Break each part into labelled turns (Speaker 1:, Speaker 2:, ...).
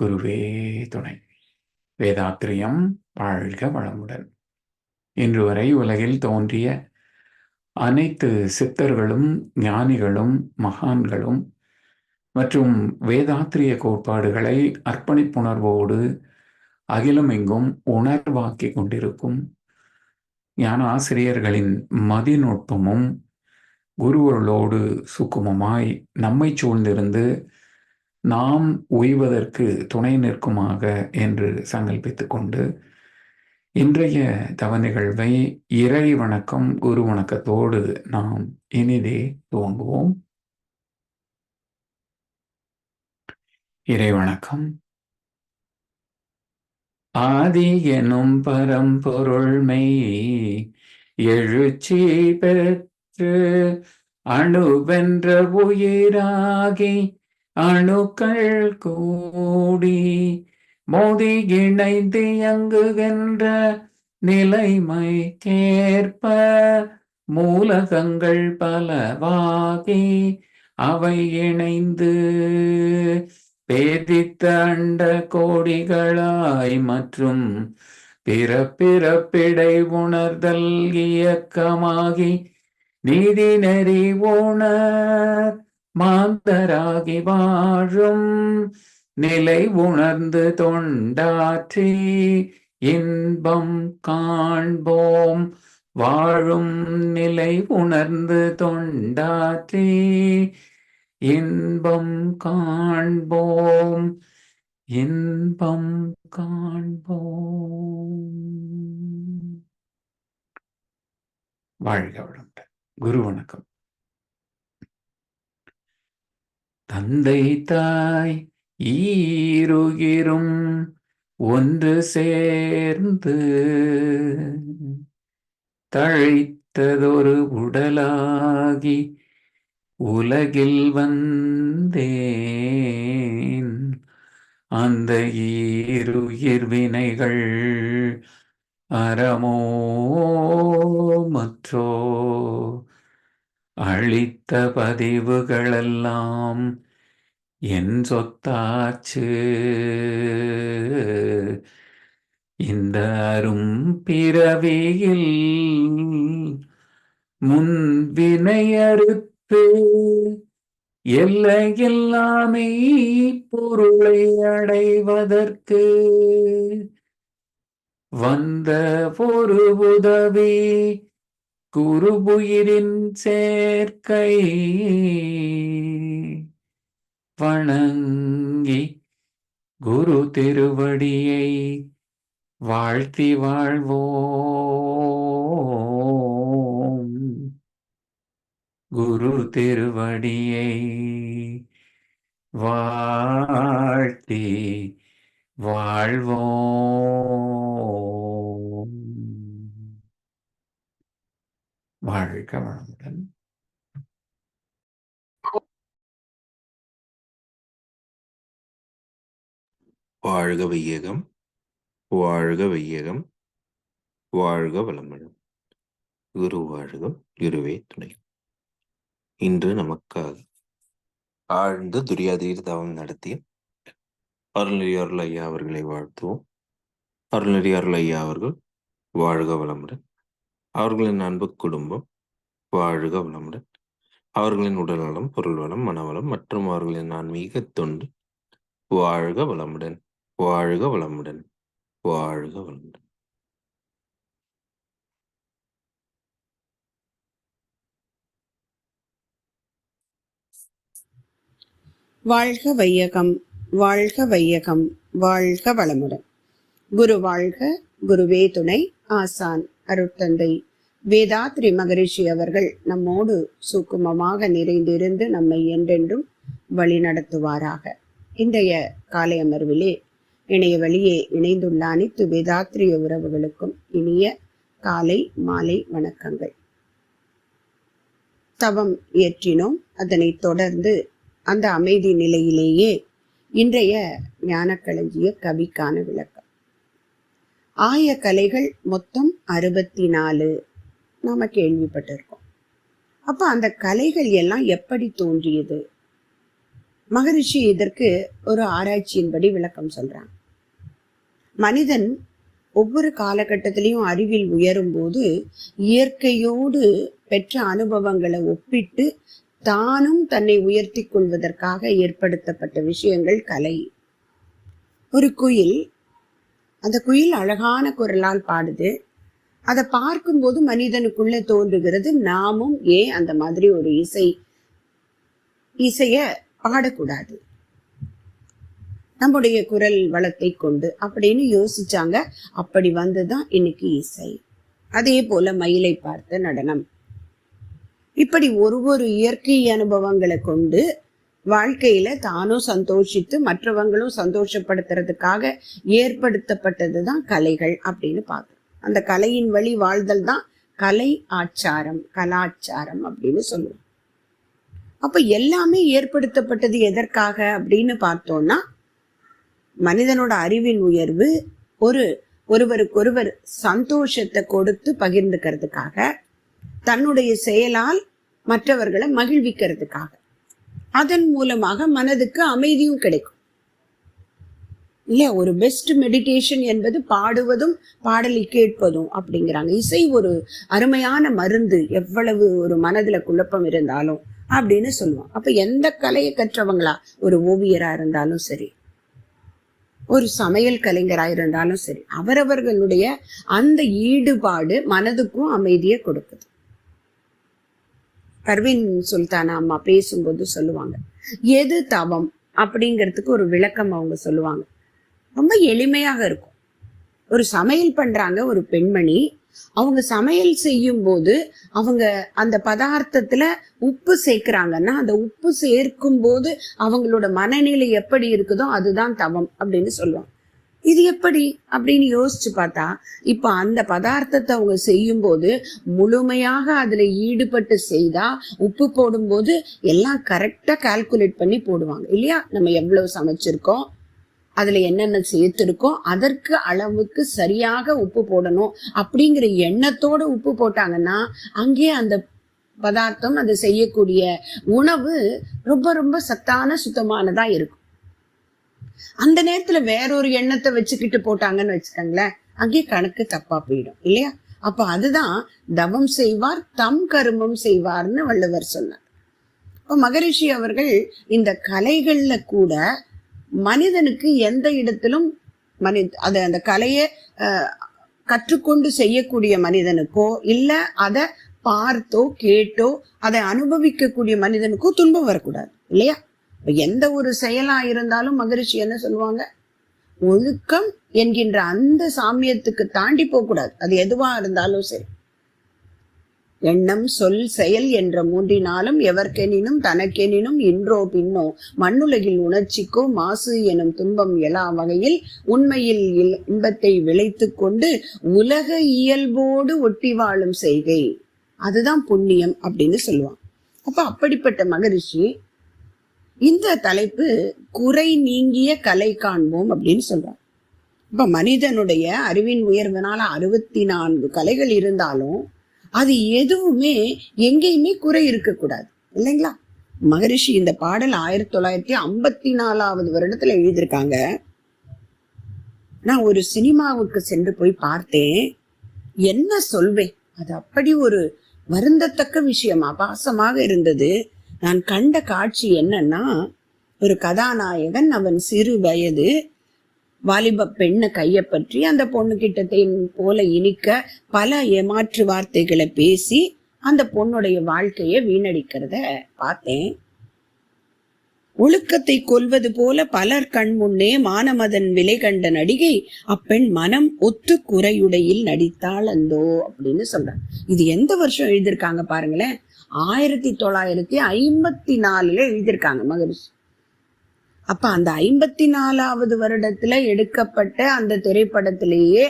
Speaker 1: குருவே துணை. வேதாத்திரியம் வாழ்க வளமுடன். இன்று வரை உலகில் தோன்றிய அனைத்து சித்தர்களும் ஞானிகளும் மகான்களும் மற்றும் வேதாத்திரிய கோட்பாடுகளை அர்ப்பணிப்புணர்வோடு அகிலமெங்கும் உணர்வாக்கி கொண்டிருக்கும் ஞான ஆசிரியர்களின் மதிநுட்பமும் குருவர்களோடு சுக்குமமாய் நம்மை சூழ்ந்திருந்து நாம் உய்வதற்கு துணை நிற்குமாக என்று சங்கல்பித்துக் கொண்டு இன்றைய தவ நிகழ்வை இறை வணக்கம் குரு வணக்கத்தோடு நாம் இனிதே துவங்குவோம். இறை வணக்கம். ஆதி எனும் பரம்பொருள்மை எழுச்சி பெற்று அணுவென்ற உயிராகி அணுக்கள் கூடி மோதி இணைந்து இயங்குகின்ற நிலைமைக்கேற்ப மூலகங்கள் பலவாகி அவை இணைந்து பேதித்த அண்ட கோடிகளாய் மற்றும் பிற பிறப்பிடை உணர்தல் இயக்கமாகி நீதி நெறி உணர் மாந்தராகி வாழும் நிலை உணர்ந்து தொண்டாற்றி இன்பம் காண்போம். வாழும் நிலை உணர்ந்து தொண்டாற்றி இன்பம் காண்போம். இன்பம் காண்போம். வாழ்க வளமுடன். குரு வணக்கம். தந்தை தாய் ஈருகிரும் ஒன்று சேர்ந்து தழைத்ததொரு உடலாகி உலகில் வந்தேன். அந்த ஈருயிர் வினைகள் அறமோ மற்றோ அழித்த பதிவுகளெல்லாம் என் சொத்தாச்சு. இந்த அரும் பிறவியில் முன்வினையறுத்து எல்லையில்லாமை பொருளை அடைவதற்கு வந்த ஒரு உதவி குருபுயிரின் சேர்க்கை. வணங்கி குரு திருவடியை வாழ்த்தி வாழ்வோம். குரு திருவடியை வாழ்த்தி வாழ்வோம். வாழ்க வளமுடன்.
Speaker 2: வாழ்க வையகம் வாழ்க வையகம் வாழ்க வளமுடன். குரு வாழ்கம் குருவே துணை. இன்று நமக்காக ஆழ்ந்த துரியாதீர் தவம் நடத்திய அருள்நெறி அருள் ஐயா அவர்களை வாழ்த்துவோம். அருள்நெறி அருள் ஐயா அவர்கள் வாழ்க வளமுடன். அவர்களின் அன்பு குடும்பம் வாழ்க வளமுடன். அவர்களின் உடல்நலம் பொருள் வளம் மனவளம் மற்றும் அவர்களின் ஆன்மீக தொண்டு வாழ்க வளமுடன். வாழ்க வளமுடன் வாழ்க வளமுடன்.
Speaker 3: வாழ்க வையகம் வாழ்க வையகம் வாழ்க வளமுடன். குரு வாழ்க குருவே துணை ஆசான் அருட்தந்தை. வேதாத்ரி மகரிஷி அவர்கள் நம்மோடு சுக்குமமாக நிறைந்திருந்து நம்மை என்றென்றும் வழி நடத்துவாராக இன்றைய காலை அமர்விலே இணைய வழியே இணைந்துள்ள அனைத்து வேதாத்திரிய உறவுகளுக்கும் இனிய காலை மாலை வணக்கங்கள். தவம் இயற்றினோம் அதனைத் தொடர்ந்து அந்த அமைதி நிலையிலேயே இன்றைய ஞானக்களஞ்சிய கவிக்கான விளக்கம். ஆய கலைகள் மொத்தம் அறுபத்தி நாலு நாம கேள்விப்பட்டிருக்கோம். அப்ப அந்த கலைகள் எல்லாம் எப்படி தோன்றியது? மகரிஷி இதற்கு ஒரு ஆராய்ச்சியின்படி விளக்கம் சொல்றாங்க. மனிதன் ஒவ்வொரு காலகட்டத்திலையும் அறிவில் உயரும் போது இயற்கையோடு பெற்ற அனுபவங்களை ஒப்பிட்டு தானும் தன்னை உயர்த்தி கொள்வதற்காக ஏற்படுத்தப்பட்ட விஷயங்கள் கலை. ஒரு குயில் அந்த குயில் அழகான குரலால் பாடுது. அதை பார்க்கும்போது மனிதனுக்குள்ள தோன்றுகிறது நாமும் ஏன் அந்த மாதிரி ஒரு இசை இசைய பாடக்கூடாது. நம்முடைய குரல் வளத்தை கொண்டு அப்படின்னு யோசிச்சாங்க. அப்படி வந்துதான் இன்னைக்கு இசை. அதே போல மயிலை பார்த்த நடனம். இப்படி ஒரு ஒரு இயற்கை அனுபவங்களை கொண்டு வாழ்க்கையில தானும் சந்தோஷித்து மற்றவங்களும் சந்தோஷப்படுத்துறதுக்காக ஏற்படுத்தப்பட்டது தான் கலைகள் அப்படின்னு பார்க்குறோம் அந்த கலையின் வழி வாழ்தல் தான் கலை ஆச்சாரம் கலாச்சாரம் அப்படின்னு சொல்லுவோம். அப்ப எல்லாமே ஏற்படுத்தப்பட்டது எதற்காக அப்படின்னு பார்த்தோம்னா மனிதனோட அறிவின் உயர்வு ஒரு ஒருவருக்கொருவர் சந்தோஷத்தை கொடுத்து பகிர்ந்துக்கிறதுக்காக தன்னுடைய செயலால் மற்றவர்களை மகிழ்விக்கிறதுக்காக. அதன் மூலமாக மனதுக்கு அமைதியும் கிடைக்கும். இல்லையா ஒரு பெஸ்ட் மெடிடேஷன் என்பது பாடுவதும் பாடலை கேட்பதும் அப்படிங்கிறாங்க. இசை ஒரு அருமையான மருந்து எவ்வளவு ஒரு மனதுல குழப்பம் இருந்தாலும் அப்படின்னு சொல்லுவோம். அப்ப எந்த கலையை கற்றவங்களா? ஒரு ஓவியரா இருந்தாலும் சரி ஒரு சமையல் கலைஞராயிருந்தாலும் சரி அவரவர்களுடைய அந்த ஈடுபாடு மனதுக்கும் அமைதியை கொடுக்குது. பர்வீன் சுல்தானா அம்மா பேசும்போது சொல்லுவாங்க எது தவம்? அப்படிங்கிறதுக்கு ஒரு விளக்கம் அவங்க சொல்லுவாங்க. ரொம்ப எளிமையாக இருக்கும். ஒரு சமையல் பண்றாங்க ஒரு பெண்மணி அவங்க சமையல் செய்யும் போது அவங்க அந்த பதார்த்தத்துல உப்பு சேர்க்கிறாங்கன்னா அந்த உப்பு சேர்க்கும் போது அவங்களோட மனநிலை எப்படி இருக்குதோ அதுதான் தவம் அப்படின்னு சொல்லுவாங்க. இது எப்படி அப்படின்னு யோசிச்சு பார்த்தா இப்ப அந்த பதார்த்தத்தை அவங்க செய்யும் போது முழுமையாக அதுல ஈடுபட்டு செய்தா உப்பு போடும்போது எல்லாம் கரெக்டா கால்குலேட் பண்ணி போடுவாங்க. இல்லையா? நம்ம எவ்வளவு சமைச்சிருக்கோம் அதுல என்னென்ன சேர்த்துருக்கோ அதற்கு அளவுக்கு சரியாக உப்பு போடணும். அப்படிங்கிற எண்ணத்தோட உப்பு போட்டாங்கன்னா அங்கே அந்த பதார்த்தம் அது செய்யக்கூடிய உணவு ரொம்ப ரொம்ப சத்தான சுத்தமானதா இருக்கும். அந்த நேரத்துல வேறொரு எண்ணத்தை வச்சுக்கிட்டு போட்டாங்கன்னு வச்சுக்கோங்களேன் அங்கே கணக்கு தப்பா போயிடும் இல்லையா? அப்ப அதுதான் தவம் செய்வார் தம் கருமம் செய்வார்னு வள்ளுவர் சொன்னார். இப்ப மகரிஷி அவர்கள் இந்த கலைகள்ல கூட மனிதனுக்கு எந்த இடத்திலும் மனி அது அந்த கலையை கற்றுக்கொண்டு செய்யக்கூடிய மனிதனுக்கோ இல்ல அதை பார்த்தோ கேட்டோ அதை அனுபவிக்கக்கூடிய மனிதனுக்கோ துன்பம் வரக்கூடாது இல்லையா? எந்த ஒரு செயலா இருந்தாலும் மகரிஷி என்ன சொல்லுவாங்க? ஒழுக்கம் என்கின்ற அந்த சாமியத்துக்கு தாண்டி போகக்கூடாது. அது எதுவா இருந்தாலும் சரி. எண்ணம் சொல் செயல் என்ற மூன்றினாலும் எவர்க்கெனினும் தனக்கெனினும் இன்றோ பின்னோ மண்ணுலகில் உணர்ச்சிக்கோ மாசு எனும் துன்பம் எழா வகையில் உண்மையில் இல்- இன்பத்தை விளைத்து கொண்டு உலக இயல்போடு ஒட்டி வாழும் செய்கை. அதுதான் புண்ணியம் அப்படின்னு சொல்லுவான் அப்ப அப்படிப்பட்ட மகரிஷி இந்த தலைப்பு குறை நீங்கிய கலை காண்போம் அப்படின்னு சொல்றான் இப்ப மனிதனுடைய அறிவின் உயர்வினால அறுபத்தி நான்கு கலைகள் இருந்தாலும் அது எதுவுமே எங்கேயுமே குறை இருக்கக்கூடாது. இல்லைங்களா? மகரிஷி இந்த பாடல் ஆயிரத்தி தொள்ளாயிரத்தி ஐம்பத்தி நாலாவது வருடத்துல எழுதியிருக்காங்க. நான் ஒரு சினிமாவுக்கு சென்று போய் பார்த்தேன். என்ன சொல்வேன்? அது அப்படி ஒரு வருந்தத்தக்க விஷயம் அபாசமாக இருந்தது. நான் கண்ட காட்சி என்னன்னா ஒரு கதாநாயகன் அவன் சிறு வயது வாலிப பெண்ணை கையை பற்றி அந்த பொண்ணு கிட்டத்தை போல இனிக்க பல ஏமாற்று வார்த்தைகளை பேசி அந்த பொண்ணுடைய வாழ்க்கையை வீணடிக்கிறத பார்த்தேன். ஒழுக்கத்தை கொல்வது போல பலர் கண் முன்னே மானமதன் விலை கண்ட நடிகை அப்பெண் மனம் ஒத்து குறையுடையில் நடித்தாள் அந்தோ அப்படின்னு சொல்றாங்க. இது எந்த வருஷம் எழுதியிருக்காங்க பாருங்களேன்? ஆயிரத்தி தொள்ளாயிரத்தி ஐம்பத்தி நாலுல எழுதியிருக்காங்க மகரிஷி. அப்ப அந்த ஐம்பத்தி நாலாவது வருடத்துல எடுக்கப்பட்ட அந்த திரைப்படத்திலேயே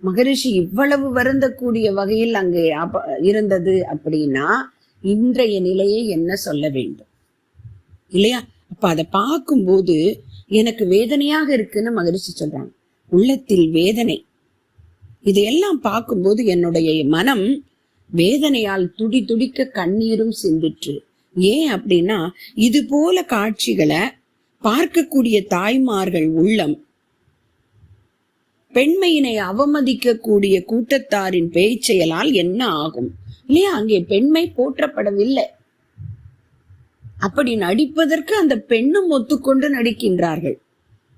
Speaker 3: மகரிஷி இவ்வளவு வருந்தக்கூடிய வகையில் அங்கே இருந்தது அப்படின்னா இன்றைய நிலையை என்ன சொல்ல வேண்டும்? இல்லையா? அப்ப அதை பார்க்கும்போது எனக்கு வேதனையாக இருக்குன்னு மகரிஷி சொல்றாங்க. உள்ளத்தில் வேதனை. இதையெல்லாம் பார்க்கும்போது என்னுடைய மனம் வேதனையால் துடி துடிக்க கண்ணீரும் சிந்திற்று. ஏன் அப்படின்னா இது போல காட்சிகளை பார்க்கக்கூடிய தாய்மார்கள் உள்ளம் பெண்மையினை அவமதிக்கக்கூடிய கூட்டத்தாரின் பேச்செயலால் என்ன ஆகும்? இல்லையா? அங்கே பெண்மை போற்றப்படவில்லை. அப்படி நடிப்பதற்கு அந்த பெண்ணும் ஒத்துக்கொண்டு நடிக்கின்றார்கள்.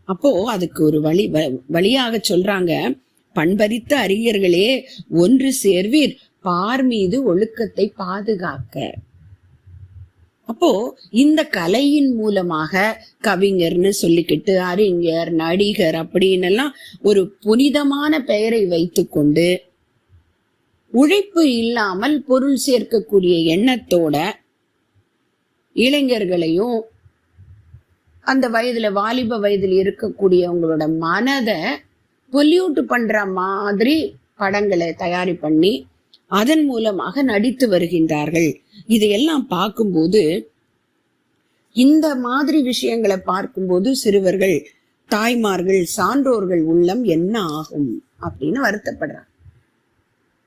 Speaker 3: அப்போ அதுக்கு ஒரு வழி வ- வழியாக சொல்றாங்க பண்பறித்த அறிஞர்களே ஒன்று சேர்வீர் பார் மீது ஒழுக்கத்தை பாதுகாக்க. அப்போ இந்த கலையின் மூலமாக கவிஞர்னு சொல்லிக்கிட்டு அறிஞர் நடிகர் அப்படின்னு எல்லாம் ஒரு புனிதமான பெயரை வைத்துக்கொண்டு உழைப்பு இல்லாமல் பொருள் சேர்க்கக்கூடிய எண்ணத்தோட இளைஞர்களையும் அந்த வயதுல வாலிப வயதில் இருக்கக்கூடியவங்களோட மனதை பொல்யூட் பண்ற மாதிரி படங்களை தயாரி பண்ணி அதன் மூலமாக நடித்து வருகின்றார்கள். இதையெல்லாம் பார்க்கும்போது இந்த மாதிரி விஷயங்களை பார்க்கும்போது சிறுவர்கள் தாய்மார்கள் சான்றோர்கள் உள்ளம் என்ன ஆகும் அப்படின்னு வருத்தப்படுறாங்க.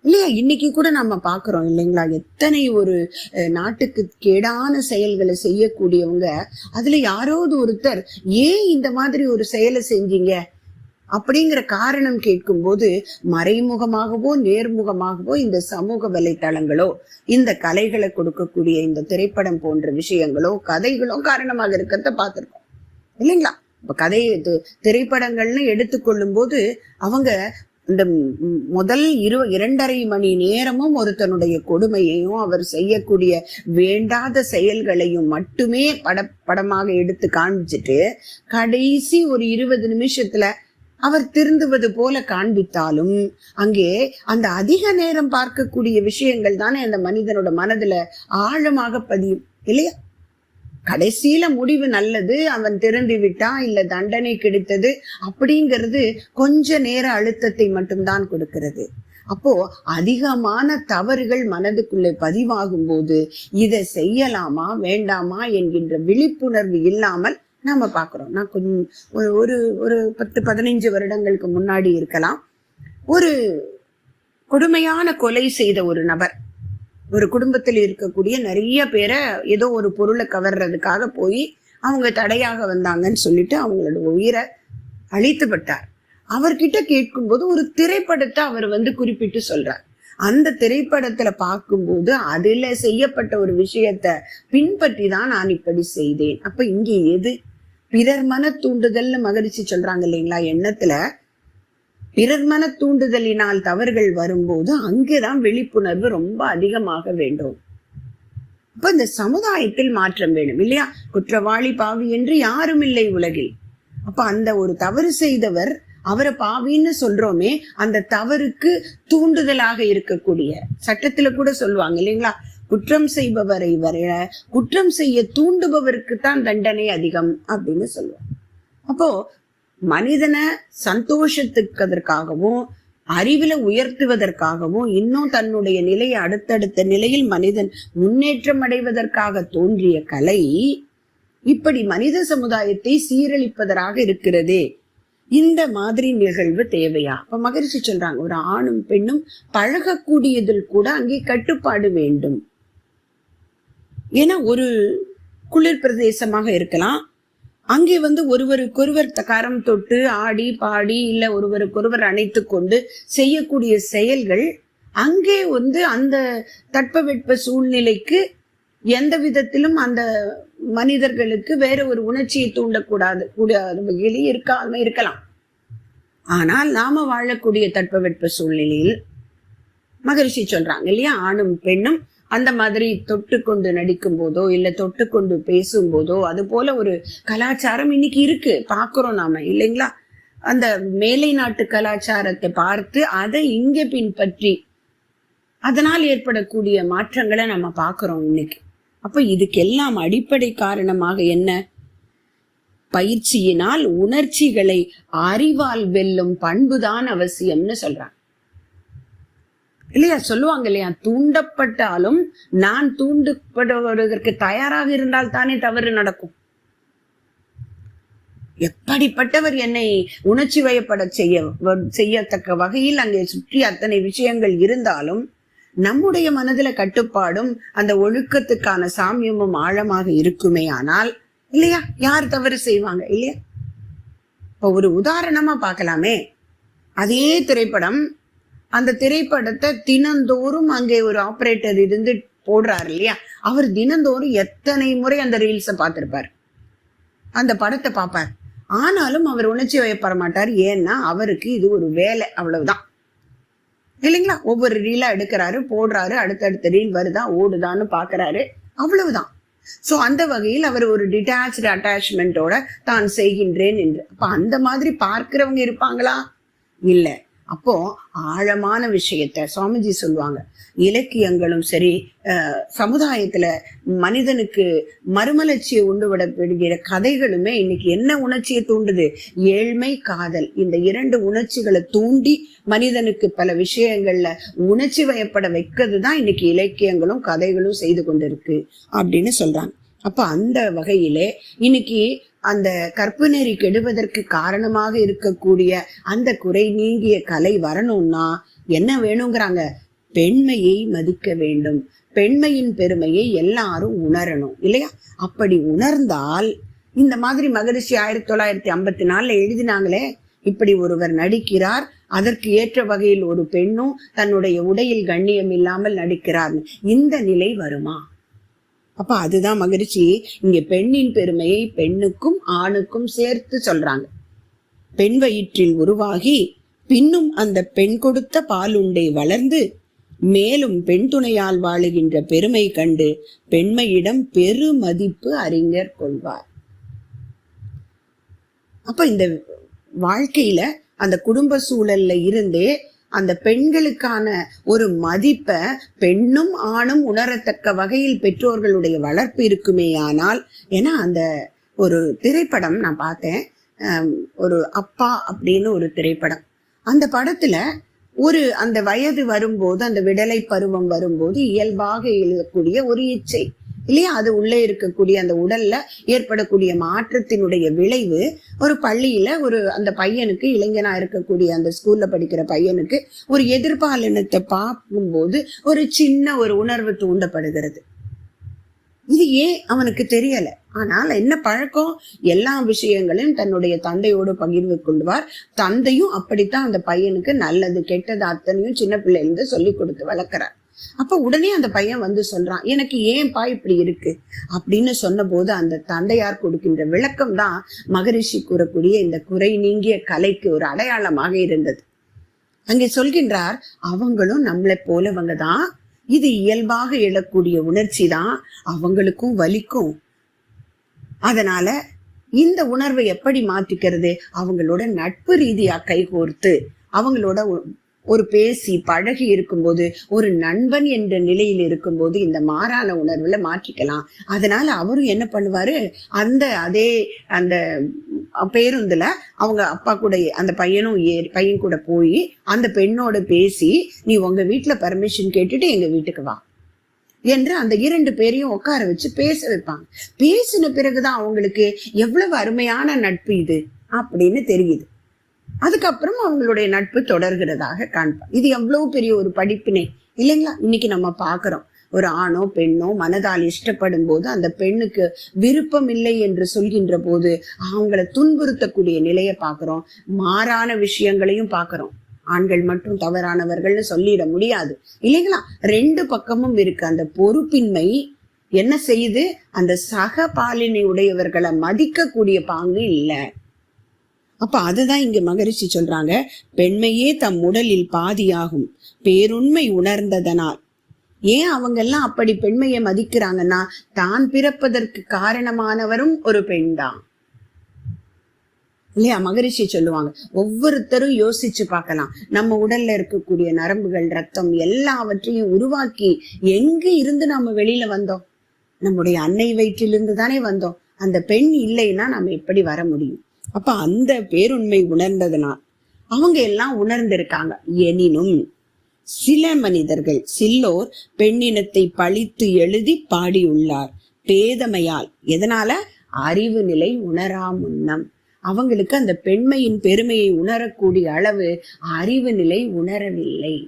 Speaker 3: இல்லையா? இன்னைக்கு கூட நம்ம பாக்குறோம் இல்லைங்களா? எத்தனை ஒரு அஹ், நாட்டுக்கு கேடான செயல்களை செய்யக்கூடியவங்க அதுல யாராவது ஒருத்தர் ஏன் இந்த மாதிரி ஒரு செயலை செஞ்சீங்க? அப்படிங்கிற காரணம் கேட்கும்போது மறைமுகமாகவோ நேர்முகமாகவோ இந்த சமூக வலைத்தளங்களோ இந்த கலைகளை கொடுக்கக்கூடிய இந்த திரைப்படம் போன்ற விஷயங்களோ கதைகளோ காரணமாக இருக்கிறத பார்த்துருக்கோம். இல்லைங்களா? இப்ப கதை திரைப்படங்கள்னு எடுத்துக்கொள்ளும் போது அவங்க இந்த முதல் இரு இரண்டரை மணி நேரமும் ஒருத்தனுடைய கொடுமையையும் அவர் செய்யக்கூடிய வேண்டாத செயல்களையும் மட்டுமே பட படமாக எடுத்து காமிச்சிட்டு கடைசி ஒரு இருபது நிமிஷத்துல அவர் திருந்துவது போல காண்பித்தாலும் அங்கே அந்த அதிக நேரம் பார்க்கக்கூடிய விஷயங்கள் தானே அந்த மனிதனோட மனதுல ஆழமாக பதியும் இல்லையா? கடைசியில முடிவு நல்லது அவன் திறந்து விட்டான் இல்ல தண்டனை கிடைத்தது அப்படிங்கிறது கொஞ்ச நேர அழுத்தத்தை மட்டும்தான் கொடுக்கிறது. அப்போ அதிகமான தவறுகள் மனதுக்குள்ளே பதிவாகும் போது இதை செய்யலாமா வேண்டாமா என்கின்ற விழிப்புணர்வு இல்லாமல் நாம பாக்குறோம். நான் கொஞ்சம் ஒரு- ஒரு ஒரு பத்து பதினைஞ்சு வருடங்களுக்கு முன்னாடி இருக்கலாம். ஒரு கொடுமையான கொலை செய்த ஒரு நபர் ஒரு குடும்பத்தில் இருக்கக்கூடிய நிறைய பேரை ஏதோ ஒரு பொருளை கவர்றதுக்காக போய் அவங்க தடையாக வந்தாங்கன்னு சொல்லிட்டு அவங்களோட உயிரை அழித்து விட்டார். அவர்கிட்ட கேட்கும்போது ஒரு திரைப்படத்தை அவர் வந்து குறிப்பிட்டு சொல்றார். அந்த திரைப்படத்துல பார்க்கும்போது அதுல செய்யப்பட்ட ஒரு விஷயத்த பின்பற்றி தான் நான் இப்படி செய்தேன். அப்ப இங்கே எது? பிறர் மன தூண்டுதல்னு மகிழ்ச்சி சொல்றாங்க இல்லைங்களா எண்ணத்துல? பிறர் மன தூண்டுதலினால் தவறுகள் வரும்போது அங்கேதான் விழிப்புணர்வு ரொம்ப அதிகமாக வேண்டும். அப்ப இந்த சமுதாயத்தில் மாற்றம் வேணும் இல்லையா? குற்றவாளி பாவி என்று யாரும் இல்லை உலகில். அப்ப அந்த ஒரு தவறு செய்தவர் அவரை பாவின்னு சொல்றோமே அந்த தவறுக்கு தூண்டுதலாக இருக்கக்கூடிய சட்டத்துல கூட சொல்லுவாங்க இல்லைங்களா? குற்றம் செய்பவரை வர குற்றம் செய்ய தூண்டுபவருக்கு தான் தண்டனை அதிகம் அப்படின்னு சொல்லுவாங்க அப்போ மனிதனை சந்தோஷத்துக்கதற்காகவும் அறிவில உயர்த்துவதற்காகவும் இன்னும் தன்னுடைய நிலையை அடுத்தடுத்த நிலையில் மனிதன் முன்னேற்றம் அடைவதற்காக தோன்றிய கலை இப்படி மனித சமுதாயத்தை சீரழிப்பதற்காக இருக்கிறதே. இந்த மாதிரி நிகழ்வு தேவையா? அப்ப மகிழ்ச்சி சொல்றாங்க ஒரு ஆணும் பெண்ணும் பழகக்கூடியதில் கூட அங்கே கட்டுப்பாடு வேண்டும். ஏன்னா ஒரு குளிர் பிரதேசமாக இருக்கலாம். அங்கே வந்து ஒருவருக்கொருவர் த- கரம் தொட்டு ஆடி பாடி இல்லை ஒருவருக்கொருவர் அணைத்து கொண்டு செய்யக்கூடிய செயல்கள் அங்கே வந்து அந்த தட்பவெட்ப சூழ்நிலைக்கு எந்த விதத்திலும் அந்த மனிதர்களுக்கு வேற ஒரு உணர்ச்சியை தூண்டக்கூடாது. கூடாத வகையில் இருக்காம இருக்கலாம். ஆனால் நாம வாழக்கூடிய தட்பவெட்ப சூழ்நிலையில் மகரிஷி சொல்றாங்க இல்லையா? ஆணும் பெண்ணும் அந்த மாதிரி தொட்டு கொண்டு நடிக்கும் போதோ இல்லை தொட்டு கொண்டு பேசும் போதோ அது போல ஒரு கலாச்சாரம் இன்னைக்கு இருக்கு. பாக்குறோம் நாம இல்லைங்களா? அந்த மேலை நாட்டு கலாச்சாரத்தை பார்த்து அதை இங்கே பின்பற்றி அதனால் ஏற்படக்கூடிய மாற்றங்களை நம்ம பார்க்குறோம் இன்னைக்கு. அப்போ இதுக்கெல்லாம் அடிப்படை காரணமாக என்ன? பயிற்சியினால் உணர்ச்சிகளை அறிவால் வெல்லும் பண்புதான் அவசியம்னு சொல்றாங்க. இல்லையா? சொல்லுவாங்க இல்லையா? தூண்டப்பட்டாலும் நான் தூண்டப்படுவதற்கு தயாராக இருந்தால் தானே தவறு நடக்கும். எப்படிப்பட்டவர் என்னை உணர்ச்சி வயப்பட செய்ய செய்யத்தக்க வகையில் அங்கே சுற்றி அத்தனை விஷயங்கள் இருந்தாலும் நம்முடைய மனதுல கட்டுப்பாடும் அந்த ஒழுக்கத்துக்கான சாமியமும் ஆழமாக இருக்குமே ஆனால் இல்லையா? யார் தவறு செய்வாங்க இல்லையா? இப்போ ஒரு உதாரணமா பார்க்கலாமே. அதே திரைப்படம் அந்த திரைப்படத்தை தினந்தோறும் அங்கே ஒரு ஆப்ரேட்டர் இருந்து போடுறாரு இல்லையா? அவர் தினந்தோறும் எத்தனை முறை அந்த ரீல்ஸை பார்த்துருப்பார். அந்த படத்தை பார்ப்பார். ஆனாலும் அவர் உணர்ச்சி வயப்பட மாட்டார். ஏன்னா அவருக்கு இது ஒரு வேலை அவ்வளவுதான். இல்லைங்களா? ஒவ்வொரு ரீலா எடுக்கிறாரு போடுறாரு அடுத்தடுத்த ரீல் வருதா ஓடுதான்னு பாக்குறாரு அவ்வளவுதான். ஸோ அந்த வகையில் அவர் ஒரு டிட்டாச்சு அட்டாச்மெண்ட்டோட தான் செய்கின்றேன் என்று. அப்போ அந்த மாதிரி பார்க்கிறவங்க இருப்பாங்களா? இல்லை. அப்போ ஆழமான விஷயத்த சுவாமிஜி சொல்லுவாங்க. இலக்கியங்களும் சரி சமுதாயத்துல மனிதனுக்கு மறுமலர்ச்சியை உண்டு விடப்படுகிற கதைகளுமே இன்னைக்கு என்ன உணர்ச்சியை தூண்டுது? ஏழ்மை காதல். இந்த இரண்டு உணர்ச்சிகளை தூண்டி மனிதனுக்கு பல விஷயங்கள்ல உணர்ச்சி வயப்பட வைக்கிறது தான் இன்னைக்கு இலக்கியங்களும் கதைகளும் செய்து கொண்டிருக்கு அப்படின்னு சொல்றாங்க. அப்ப அந்த வகையிலே இன்னைக்கு அந்த கற்பு கெடுவதற்கு காரணமாக இருக்கக்கூடிய அந்த குறை நீங்கிய கலை வரணும்னா என்ன வேணுங்கிறாங்க? பெண்மையை மதிக்க வேண்டும். பெண்மையின் பெருமையை எல்லாரும் உணரணும் இல்லையா? அப்படி உணர்ந்தால் இந்த மாதிரி மகரிஷி ஆயிரத்தி தொள்ளாயிரத்தி ஐம்பத்தி நாலுல எழுதினாங்களே இப்படி ஒருவர் நடிக்கிறார் அதற்கு ஏற்ற வகையில் ஒரு பெண்ணும் தன்னுடைய உடையில் கண்ணியம் இல்லாமல் நடிக்கிறார். இந்த நிலை வருமா? அப்ப அதுதான் மகிழ்ச்சி. இங்க பெண்ணின் பெருமையை பெண்ணுக்கும் ஆணுக்கும் சேர்த்து சொல்றாங்க. பெண் வயிற்றில் உருவாகி பின்னும் அந்த பெண் கொடுத்த பாலுண்டை வளர்ந்து மேலும் பெண் துணையால் வாழுகின்ற பெருமை கண்டு பெண்மையிடம் பெரு மதிப்பு அறிஞர் கொள்வார். அப்ப இந்த வாழ்க்கையில அந்த குடும்ப சூழல்ல இருந்தே அந்த பெண்களுக்கான ஒரு மதிப்பை பெண்ணும் ஆணும் உணரத்தக்க வகையில் பெற்றோர்களுடைய வளர்ப்பு இருக்குமேயானால் ஏன்னா அந்த ஒரு திரைப்படம் நான் பார்த்தேன். ஒரு அப்பா அப்படின்னு ஒரு திரைப்படம். அந்த படத்துல ஒரு அந்த வயது வரும்போது அந்த விடலை பருவம் வரும்போது இயல்பாக எழுதக்கூடிய ஒரு இச்சை. இல்லையா? அது உள்ளே இருக்கக்கூடிய அந்த உடல்ல ஏற்படக்கூடிய மாற்றத்தினுடைய விளைவு ஒரு பள்ளியில ஒரு அந்த பையனுக்கு இளைஞனா இருக்கக்கூடிய அந்த ஸ்கூல்ல படிக்கிற பையனுக்கு ஒரு எதிர்பாலினத்தை பார்க்கும்போது ஒரு சின்ன ஒரு உணர்வு தூண்டப்படுகிறது. இது ஏன் அவனுக்கு தெரியல? ஆனால் என்ன பழக்கம்? எல்லா விஷயங்களையும் தன்னுடைய தந்தையோடு பகிர்ந்து கொள்வார். தந்தையும் அப்படித்தான் அந்த பையனுக்கு நல்லது கெட்டது அத்தனையும் சின்ன பிள்ளையிலிருந்து சொல்லி கொடுத்து வளர்க்கிறார். அப்ப உடனே அந்த பையன் வந்து சொல்றான் எனக்கு ஏன்பா இப்படி இருக்கு? அப்படின்னு சொன்னபோது அந்த தந்தையார் கொடுக்கின்ற விளக்கம் தான் மகரிஷி கூறக்கூடிய இந்த குறை நீங்கிய கலைக்கு ஒரு அடையாளமாக இருந்தது. அங்கே சொல்கின்றார் அவங்களும் நம்மளை போலவங்க தான். இது இயல்பாக எழக்கூடிய உணர்ச்சி தான். அவங்களுக்கும் வலிக்கும். அதனால இந்த உணர்வை எப்படி மாத்திக்கிறது? அவங்களோட நட்பு ரீதியா கைகோர்த்து அவங்களோட ஒரு பேசி பழகி இருக்கும்போது ஒரு நண்பன் என்ற நிலையில் இருக்கும்போது இந்த மாறான உணர்வுல மாற்றிக்கலாம். அதனால அவரும் என்ன பண்ணுவாரு? அந்த அதே அந்த பேருந்துல அவங்க அப்பா கூட அந்த பையனும் ஏறி பையன் கூட போய் அந்த பெண்ணோட பேசி நீ உங்க வீட்டுல பர்மிஷன் கேட்டுட்டு எங்க வீட்டுக்கு வா. என்று அந்த இரண்டு பேரையும் உட்கார வச்சு பேச வைப்பாங்க. பேசின பிறகுதான் அவங்களுக்கு எவ்வளவு அருமையான நட்பு இது அப்படின்னு தெரியுது. அதுக்கப்புறம் அவங்களுடைய நட்பு தொடர்கிறதாக காண்பாங்க இது எவ்வளவு பெரிய ஒரு படிப்பினை. இல்லைங்களா? இன்னைக்கு நம்ம பார்க்கிறோம் ஒரு ஆணோ பெண்ணோ மனதால் இஷ்டப்படும் போது அந்த பெண்ணுக்கு விருப்பம் இல்லை என்று சொல்கின்ற போது அவங்கள துன்புறுத்தக்கூடிய நிலையை பார்க்கிறோம் மாறான விஷயங்களையும் பார்க்கிறோம் ஆண்கள் மட்டும் தவறானவர்கள்னு சொல்லிட முடியாது. இல்லைங்களா? ரெண்டு பக்கமும் இருக்கு. அந்த பொறுப்பின்மை என்ன செய்யுது? அந்த சக பாலினை உடையவர்களை மதிக்கக்கூடிய பாங்கு இல்லை. அப்ப அதுதான் இங்க மகரிஷி சொல்றாங்க பெண்மையே தம் உடலில் பாதியாகும் பேருண்மை உணர்ந்ததனால். ஏன் அவங்க எல்லாம் அப்படி பெண்மையை மதிக்கிறாங்கன்னா தான் பிறப்பதற்கு காரணமானவரும் ஒரு பெண்தான். இல்லையா? மகரிஷி சொல்லுவாங்க. ஒவ்வொருத்தரும் யோசிச்சு பார்க்கலாம். நம்ம உடல்ல இருக்கக்கூடிய நரம்புகள் ரத்தம் எல்லாவற்றையும் உருவாக்கி எங்க இருந்து நாம வெளியில வந்தோம்? நம்முடைய அன்னை வயிற்றிலிருந்து தானே வந்தோம். அந்த பெண் இல்லைன்னா நம்ம எப்படி வர முடியும்? அப்ப அந்த பேருண்மை உணர்ந்ததுனா அவங்க எல்லாம் உணர்ந்திருக்காங்க. எனினும் சில மனிதர்கள் சில்லோர் பெண்ணினத்தை பழித்து எழுதி பாடியுள்ளார். பேதமையால். எதனால? அறிவு நிலை உணரா முன்னம் அவங்களுக்கு அந்த பெண்மையின் பெருமையை உணரக்கூடிய அளவு அறிவு நிலை உணரவில்லை.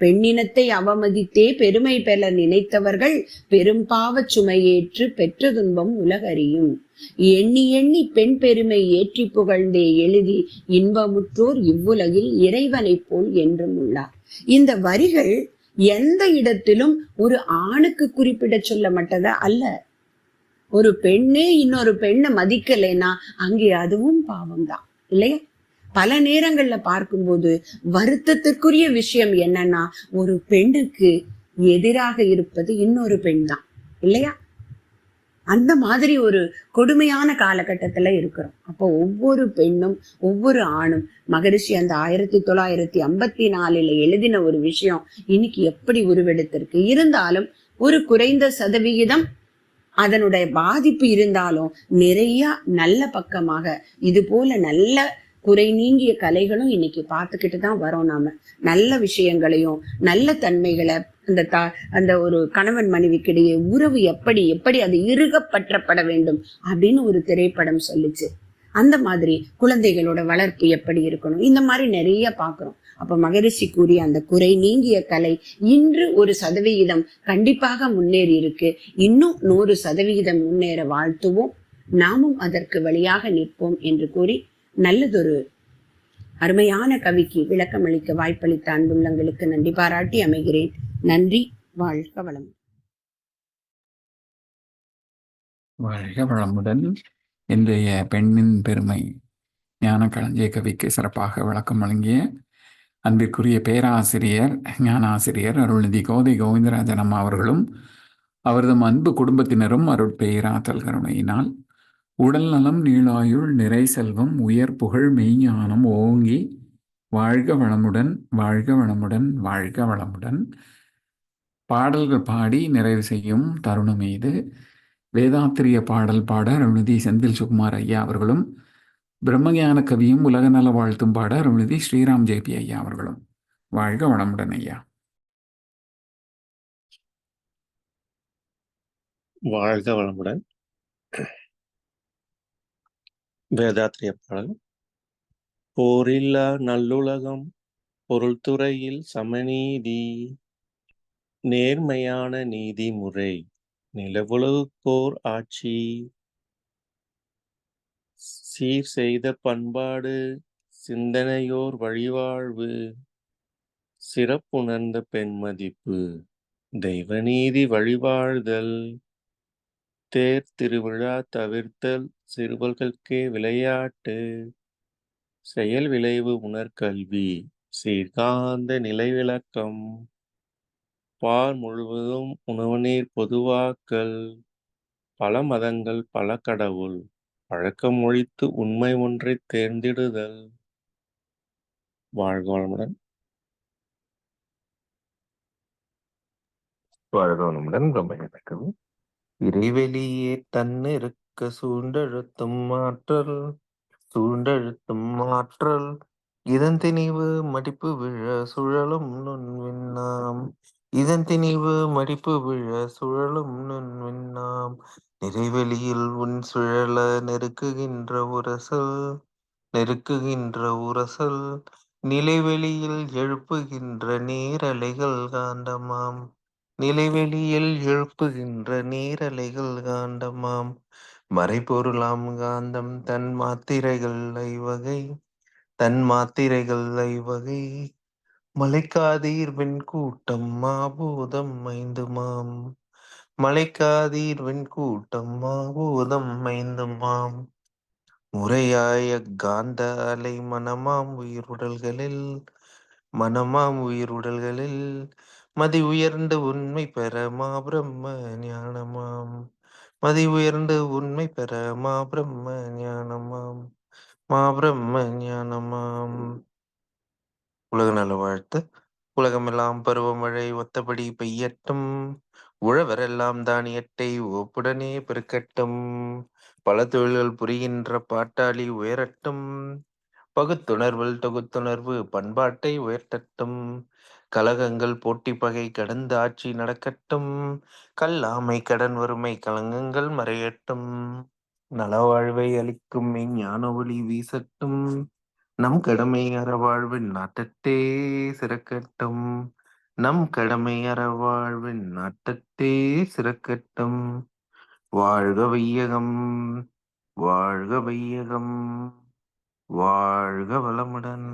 Speaker 3: பெண்ணினத்தை அவமதித்தே பெருமை பெற நினைத்தவர்கள் பெரும்பாவச் சுமையேற்று பெற்ற துன்பம் உலகறியும். எண்ணி எண்ணி பெண் பெருமை ஏற்றி புகழ்ந்தே எழுதி இன்பமுற்றோர் இவ்வுலகில் இறைவனைப் போல் என்றும் உள்ளார். இந்த வரிகள் எந்த இடத்திலும் ஒரு ஆணுக்கு குறிப்பிட சொல்லப்பட்டதா அல்ல. ஒரு பெண்ணே இன்னொரு பெண்ணை மதிக்கலைன்னா அங்கே அதுவும் பாவம்தான் இல்லையா? பல நேரங்கள்ல பார்க்கும்போது வருத்தத்திற்குரிய விஷயம் என்னன்னா ஒரு பெண்ணுக்கு எதிராக இருப்பது இன்னொரு பெண் தான் இல்லையா? அந்த மாதிரி ஒரு கொடுமையான காலகட்டத்துல இருக்கிறோம். அப்போ ஒவ்வொரு பெண்ணும் ஒவ்வொரு ஆணும் மகரிஷி அந்த ஆயிரத்தி தொள்ளாயிரத்தி ஐம்பத்தி நாலுல எழுதின ஒரு விஷயம் இன்னைக்கு எப்படி உருவெடுத்திருக்கு? இருந்தாலும் ஒரு குறைந்த சதவிகிதம் அதனுடைய பாதிப்பு இருந்தாலும் நிறைய நல்ல பக்கமாக இது போல நல்ல குறை நீங்கிய கலைகளும் இன்னைக்கு பார்த்துக்கிட்டு தான் வரோம் நாம. நல்ல விஷயங்களையும் நல்ல தன்மைகளை அந்த தா அந்த ஒரு கணவன் மனைவிக்கிடையே உறவு எப்படி எப்படி அது இறுகப்பற்றப்பட வேண்டும் அப்படின்னு ஒரு திரைப்படம் சொல்லுச்சு. அந்த மாதிரி குழந்தைகளோட வளர்ப்பு எப்படி இருக்கணும்? இந்த மாதிரி நிறைய பார்க்குறோம். அப்ப மகரிஷி கூறிய அந்த குறை நீங்கிய கலை இன்று ஒரு சதவிகிதம் கண்டிப்பாக முன்னேறி இருக்கு. இன்னும் நூறு சதவிகிதம் முன்னேற வாழ்த்துவோம். நாமும் அதற்கு வழியாக நிற்போம் என்று கூறி நல்லதொரு அருமையான கவிக்கு விளக்கம் அளிக்க வாய்ப்பளித்த அன்புள்ளங்களுக்கு நன்றி. பாராட்டி அமைகிறேன். நன்றி. வாழ்க வளம்
Speaker 1: வாழ்க வளமுடன். இன்றைய பெண்ணின் பெருமை ஞான களஞ்சிய கவிக்கு சிறப்பாக விளக்கம் வழங்கிய அன்பிற்குரிய பேராசிரியர் ஞானாசிரியர் அருள்நிதி கோதை கோவிந்தராஜன் அம்மா அவர்களும் அவரது அன்பு குடும்பத்தினரும் அருட்பெயராத்தல் கருணையினால் உடல் நலம் நீளாயுள் நிறை செல்வம் உயர் புகழ் மெய்ஞானம் ஓங்கி வாழ்க வளமுடன் வாழ்க வளமுடன் வாழ்க வளமுடன். பாடல்கள் பாடி நிறைவு செய்யும் தருணம் இது. வேதாத்திரிய பாடல் பாட அருள்நிதி செந்தில் சுகுமார் ஐயா அவர்களும் பிரம்மஞான கவியும் உலக நல வாழ்த்தும் பாட அருள்நிதி ஸ்ரீராம் ஜேபி ஐயா அவர்களும். வாழ்க வளமுடன் ஐயா.
Speaker 4: வாழ்க வளமுடன். வேதாத்திரிய பாடல். போரில்லா நல்லுலகம் பொருள் துறையில் சமநீதி நேர்மையான நீதிமுறை நிலவுலகுக்கோர் ஆட்சி. சீர் செய்த பண்பாடு சிந்தனையோர் வழிவாழ்வு சிறப்புணர்ந்த பெண்மதிப்பு தெய்வநீதி வழிவாழ்தல் தேர் திருவிழா தவிர்த்தல் சிறுவர்களுக்கே விளையாட்டு செயல் விளைவு உணர்கல்வி சீர்காந்த நிலை விளக்கம் பால் முழுவதும் உணவு நீர் பொதுவாக்கல் பல மதங்கள் பல கடவுள் பழக்கம் ஒழித்து உண்மை ஒன்றை தேர்ந்திடுதல். வாழ்க வளமுடன்.
Speaker 2: வாழ்க வளமுடன். ரொம்ப இறைவெளியே தன்னு இருக்க தன்னிருக்க சூழ்ந்தழுத்தும் ஆற்றல் சூழ்ந்தழுத்தும் ஆற்றல் இதன் திணிவு மடிப்பு விழ சுழலும் நுண்விண்ணாம். இதன் திணிவு மடிப்பு விழ சுழலும் நுண்விண்ணாம். நிறைவெளியில் உன் சுழல நெருக்குகின்ற உரசல் நெருக்குகின்ற உரசல். நிலைவெளியில் எழுப்புகின்ற நீரலைகள் காந்தமாம். நிலைவெளியில் எழுப்புகின்ற நீரலைகள் காண்டமாம் மறைபொருளாம் காந்தம் தன் மாத்திரைகள் ஐவகை தன் மாத்திரைகள் ஐவகை. மலைக்காதீர் வெண்கூட்டம் மாபூதம் ஐந்துமாம். மலைக்காதீர் வெண்கூட்டம் மாபூதம் ஐந்துமாம். முறையாய காந்த அலை மனமாம் உயிருடல்களில் மனமாம் உயிருடல்களில். மதி உயர்ந்த உண்மை பெற மா பிரம்ம ஞானமாம். மதி உயர்ந்து உண்மை பெற மா பிரம்ம ஞானமாம். மா பிரம்ம ஞானமாம். உலக நல வாழ்த்து. உலகமெல்லாம் பருவமழை ஒத்தபடி பெய்யட்டும். உழவரெல்லாம் தானியத்தை ஒப்புடனே பெருக்கட்டும். பல தொழில்கள் புரிகின்ற பாட்டாளி உயரட்டும். பகுத்துணர்வில் தொகுத்துணர்வு பண்பாட்டை உயர்த்தட்டும். கலகங்கள் போட்டி பகை கடந்து ஆட்சி நடக்கட்டும். கல்லாமை கடன் வறுமை கலங்கங்கள் மறையட்டும். நலவாழ்வை அளிக்கும் ஞான ஒளி வீசட்டும். நம் கடமை அறவாழ்வின் நாட்டத்தே சிறக்கட்டும். நம் கடமை அறவாழ்வின் நாட்டத்தே சிறக்கட்டும். வாழ்க வையகம் வாழ்க வையகம் வாழ்க வளமுடன்.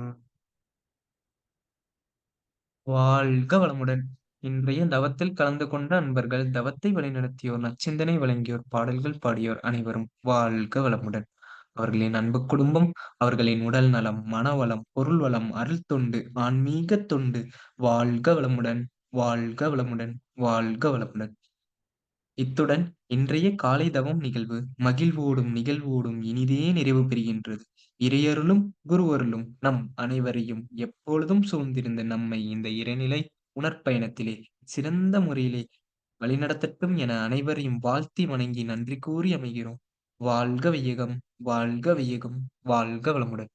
Speaker 5: வாழ்க வளமுடன். இன்றைய தவத்தில் கலந்து கொண்ட அன்பர்கள் தவத்தை வழிநடத்தியோர் நச்சிந்தனை வழங்கியோர் பாடல்கள் பாடியோர் அனைவரும் வாழ்க வளமுடன். அவர்களின் அன்பு குடும்பம் அவர்களின் உடல் நலம் மனவளம் பொருள் வளம் அருள் தொண்டு ஆன்மீக தொண்டு வாழ்க வளமுடன் வாழ்க வளமுடன் வாழ்க வளமுடன். இத்துடன் இன்றைய காலை தவம் நிகழ்வு மகிழ்வோடும் நிகழ்வோடும் இனிதே நிறைவு பெறுகின்றது. இறையருளும் குருவருளும் நம் அனைவரையும் எப்பொழுதும் சூழ்ந்திருந்த நம்மை இந்த இறைநிலை உணர்ப்பயணத்திலே சிறந்த முறையிலே வழிநடத்தட்டும் என அனைவரையும் வாழ்த்தி வணங்கி நன்றி கூறி அமைகிறோம். வாழ்க வையகம் வாழ்க வையகம் வாழ்க வளமுடன்.